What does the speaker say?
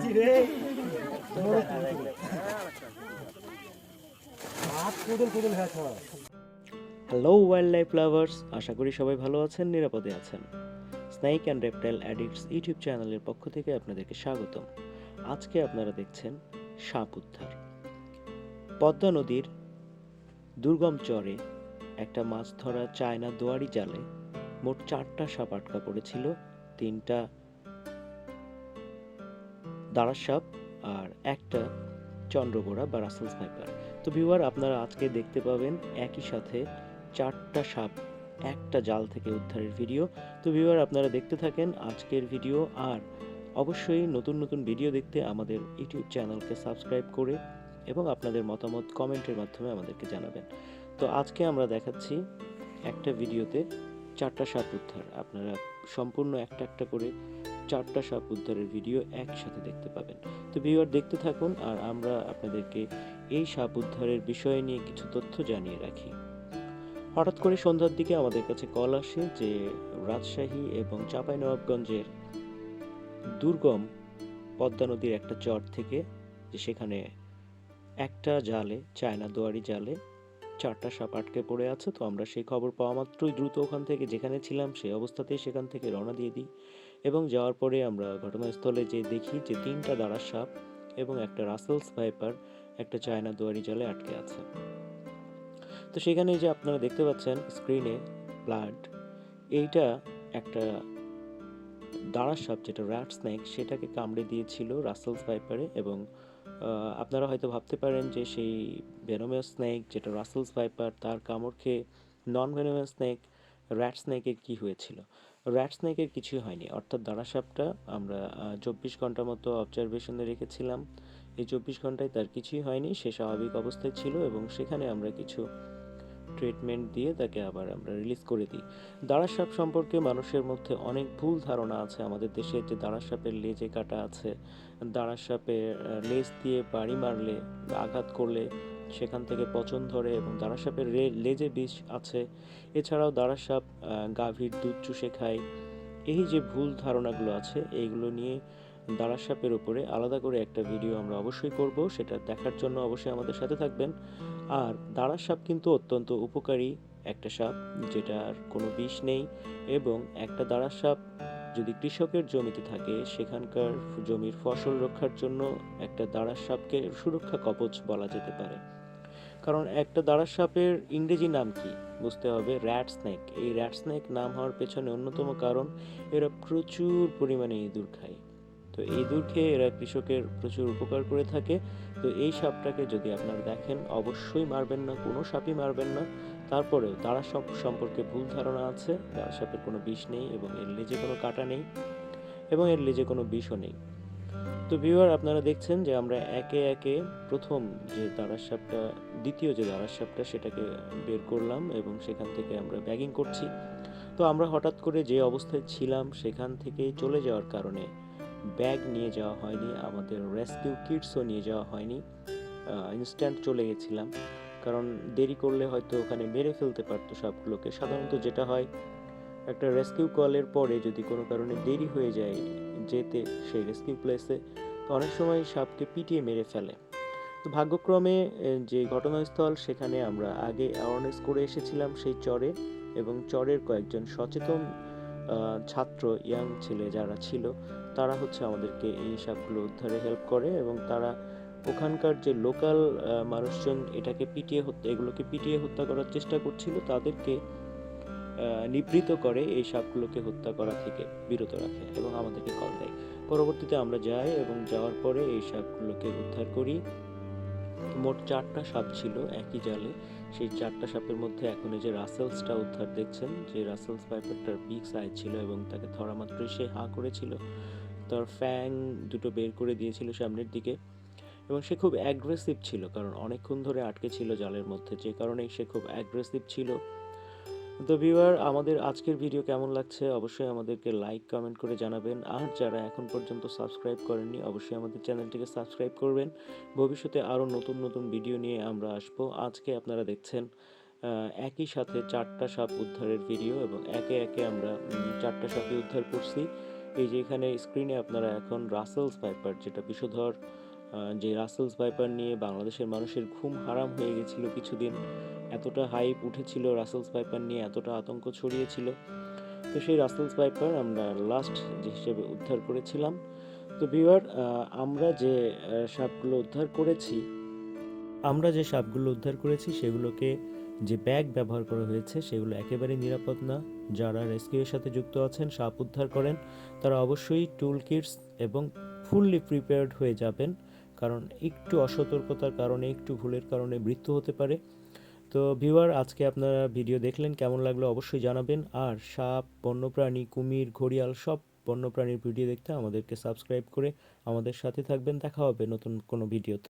হ্যাঁ hello wild life lovers আশা করি সবাই ভালো আছেন, নিরাপদে আছেন। Snake and reptile addicts YouTube চ্যানেলের পক্ষ থেকে আপনাদেরকে স্বাগতম। আজকে আপনারা দেখছেন সাপ উদ্ধার। পদ্মা নদীর দুর্গম চরে একটা মাছ ধরা চায়না দোয়ারি জালে মোট চারটা সাপ আটকা পড়েছিল, তিনটা দাঁড়া সাপ আর একটা চন্দ্রবোড়া বা রাসেল স্নাইপার। তো ভিউয়ার, আপনারা আজকে দেখতে পাবেন একই সাথে চারটা সাপ, একটা জাল থেকে উদ্ধারের ভিডিও। তো ভিউয়ার, আপনারা দেখতে থাকেন আজকের ভিডিও আর অবশ্যই নতুন নতুন ভিডিও দেখতে আমাদের ইউটিউব চ্যানেলকে সাবস্ক্রাইব করে এবং আপনাদের মতামত কমেন্টের মাধ্যমে আমাদেরকে জানাবেন। তো আজকে আমরা দেখাচ্ছি একটা ভিডিওতে চারটা সাপ উদ্ধার। আপনারা সম্পূর্ণ একটা একটা করে চারটা সাপ উদ্ধারের ভিডিও একসাথে দেখতে পাবেন। তো ভিউয়ার দেখতে থাকুন, আর আমরা আপনাদেরকে এই সাপ উদ্ধারের বিষয় নিয়ে কিছু তথ্য জানিয়ে রাখি। হঠাৎ করে সন্ধ্যার দিকে আমাদের কাছে কল আসে যে রাজশাহী এবং চাঁপাইনবাবগঞ্জের দুর্গম পদ্মা নদীর একটা চর থেকে যে সেখানে একটা জালে, চায়না দোয়ারি জালে চারটা সাপ আটকে পড়ে আছে। তো আমরা সেই খবর পাওয়া মাত্রই দ্রুত ওখান থেকে যেখানে ছিলাম সেই অবস্থাতেই সেখান থেকে রওনা দিয়ে দিই। এবং যাওয়ার পরে আমরা ঘটনাস্থলে যে দেখি যে তিনটা দাঁড়া সাপ এবং একটা রাসেলস ভাইপার একটা চায়না দুয়ারি জালে আটকে আছে। তো সেখানে যে আপনারা দেখতে পাচ্ছেন স্ক্রিনে ব্লাড এইটা একটা দাঁড়া সাপ যেটা র্যাট স্নেক সেটাকে কামড়ে দিয়েছিল রাসেলস ভাইপারে এবং আপনারা হয়তো ভাবতে পারেন যে সেই ভেনোমিয়াস স্নেক যেটা রাসেলস ভাইপার তার কামড় খেয়ে নন ভেনোমিয়াস স্নেক র্যাট স্নেকের কী হয়েছিল? র্যাট স্নেকের কিছুই হয়নি। অর্থাৎ দাঁড়া সাপটা আমরা চব্বিশ ঘণ্টা মতো অবজারভেশনে রেখেছিলাম। এই চব্বিশ ঘন্টায় তার কিছুই হয়নি। সে স্বাভাবিক অবস্থায় ছিল এবং সেখানে আমরা কিছু ট্রিটমেন্ট দিয়ে তাকে আবার আমরা রিলিজ করে দিই। দাঁড়া সাপ সম্পর্কে মানুষের মধ্যে অনেক ভুল ধারণা আছে আমাদের দেশে যে দাঁড়া সাপের লেজে কাটা আছে। দাঁড়া সাপের লেজ দিয়ে বাড়ি মারলে, আঘাত করলে সেখান থেকে পচন ধরে এবং দাঁড়া সাপের রে- লেজে বিষ আছে। এছাড়াও দাঁড়া সাপ গাভীর দুধ চুষে খায়। এই যে ভুল ধারণাগুলো আছে, এইগুলো নিয়ে দাঁড়া সাপের উপরে আলাদা করে একটা ভিডিও আমরা অবশ্যই করব। সেটা দেখার জন্য অবশ্যই আমাদের সাথে থাকবেন। আর দাঁড়া সাপ কিন্তু অত্যন্ত উপকারী একটা সাপ, যেটার কোনো বিষ নেই এবং একটা দাঁড়া সাপ যদি কৃষকের জমিতে থাকে, সেখানকার জমির ফসল রক্ষার জন্য একটা দাঁড়া সাপকে সুরক্ষা কবচ বলা যেতে পারে। কারণ একটা দাঁড়া সাপের ইংরেজি নাম কি? বুঝতে হবে র্যাট স্নেক এই র্যাট স্নেক নাম হওয়ার পেছনে অন্যতম কারণ, এরা প্রচুর পরিমাণে ইঁদুর খায়। তো ইঁদুর খেয়ে এরা কৃষকের প্রচুর উপকার করে থাকে। তো এই সাপটাকে যদি আপনারা দেখেন, অবশ্যই মারবেন না, কোনো সাপই মারবেন না। তারপরেও দাঁড়া সাপ সম্পর্কে ভুল ধারণা আছে। দাঁড়া সাপের কোনো বিষ নেই এবং এর লেজে কোনো কাটা নেই এবং এর লেজে কোনো বিষও নেই। তো ভিউয়ার আপনারা দেখছেন যে আমরা একে একে প্রথম যে দাঁড়া সাপটা দ্বিতীয় যে দাঁড়া সাপটা সেটাকে বের করলাম এবং সেখান থেকে আমরা ব্যাগিং করছি। তো আমরা হঠাৎ করে যে অবস্থায় ছিলাম, সেখান থেকে চলে যাওয়ার কারণে ব্যাগ নিয়ে যাওয়া হয়নি, আমাদের রেস্কিউ কিটসও নিয়ে যাওয়া হয়নি। ইনস্ট্যান্ট চলে গেছিলাম। কারণ দেরি করলে হয়তো ওখানে মেরে ফেলতে পারতো সবগুলোকে। সাধারণত যেটা হয়, একটা রেস্কিউ কলের পরে যদি কোনো কারণে দেরি হয়ে যায় যেতে সেই রেস্কিউ প্লেসে অনেক সময় সাপকে পিটিয়ে মেরে ফেলে। তো ভাগ্যক্রমে যে ঘটনাস্থল, সেখানে আমরা আগে অ্যাওয়ারনেস করে এসেছিলাম সেই চরে এবং চরের কয়েকজন সচেতন ছাত্র ইয়াং ছেলে যারা ছিল, তারা হচ্ছে আমাদেরকে এই সাপগুলো উদ্ধারে হেল্প করে এবং তারা ওখানকার যে লোকাল মানুষজন এটাকে পিটিয়ে হত্যা, এগুলোকে পিটিয়ে হত্যা করার চেষ্টা করছিল, তাদেরকে নিবৃত করে এই সাপগুলোকে হত্যা করা থেকে বিরত রাখে এবং আমাদেরকে কল দেয়। পরবর্তীতে আমরা যাই এবং যাওয়ার পরে এই সাপগুলোকে উদ্ধার করি। মোট চারটা সাপ ছিল একই জালে। সেই চারটা সাপের মধ্যে এখন যে রাসেলসটা উদ্ধার দেখছেন, যে রাসেলস পাইপারটার বিগ সাইজ ছিল এবং তাকে ধরা মাত্রই সে হাঁ করেছিল। তার ফ্যাং দুটো বের করে দিয়েছিল সামনের দিকে এবং সে খুব অ্যাগ্রেসিভ ছিল, কারণ অনেকক্ষণ ধরে আটকে ছিল জালের মধ্যে, যে কারণে সে খুব অ্যাগ্রেসিভ ছিল। তো ভিউয়ার, আমাদের আজকের ভিডিও কেমন লাগছে অবশ্যই আমাদেরকে লাইক কমেন্ট করে জানাবেন। আর যারা এখন পর্যন্ত সাবস্ক্রাইব করেননি, অবশ্যই আমাদের চ্যানেলটিকে সাবস্ক্রাইব করবেন। ভবিষ্যতে আরও নতুন নতুন ভিডিও নিয়ে আমরা আসব। আজকে আপনারা দেখছেন একই সাথে চারটা সাপ উদ্ধারের ভিডিও এবং একে একে আমরা চারটা সাপই উদ্ধার করছি। এই যে এখানে স্ক্রিনে আপনারা এখন রাসেলস ভাইপার যেটা বিষধর যে রাসেলস ভাইপার নিয়ে বাংলাদেশের মানুষের ঘুম হারাম হয়ে গেছিল কিছুদিন, এতটা হাইপ উঠেছিল রাসেলস ভাইপার নিয়ে, এতটা আতঙ্ক ছড়িয়েছিল। তো সেই রাসেলস ভাইপার আমরা লাস্ট যে হিসেবে উদ্ধার করেছিলাম। তো ভিউয়ার আমরা যে সাপগুলো উদ্ধার করেছি, আমরা যে সাপগুলো উদ্ধার করেছি, সেগুলোকে যে ব্যাগ ব্যবহার করা হয়েছে, সেগুলো একেবারেই নিরাপদ না। যারা রেস্কিউয়ের সাথে যুক্ত আছেন, সাপ উদ্ধার করেন, তারা অবশ্যই টুল কিটস এবং ফুললি প্রিপেয়ার্ড হয়ে যাবেন। কারণ একটু অসতর্কতার কারণে, একটু ভুলের কারণে মৃত্যু হতে পারে। তো ভিউয়ার আজকে আপনারা ভিডিও দেখলেন, কেমন লাগল অবশ্যই জানাবেন। আর সাপ, বন্যপ্রাণী, কুমির, ঘড়িয়াল, সব বন্যপ্রাণীর ভিডিও দেখতে আমাদেরকে সাবস্ক্রাইব করে আমাদের সাথে থাকবেন। দেখা হবে নতুন কোনো ভিডিওতে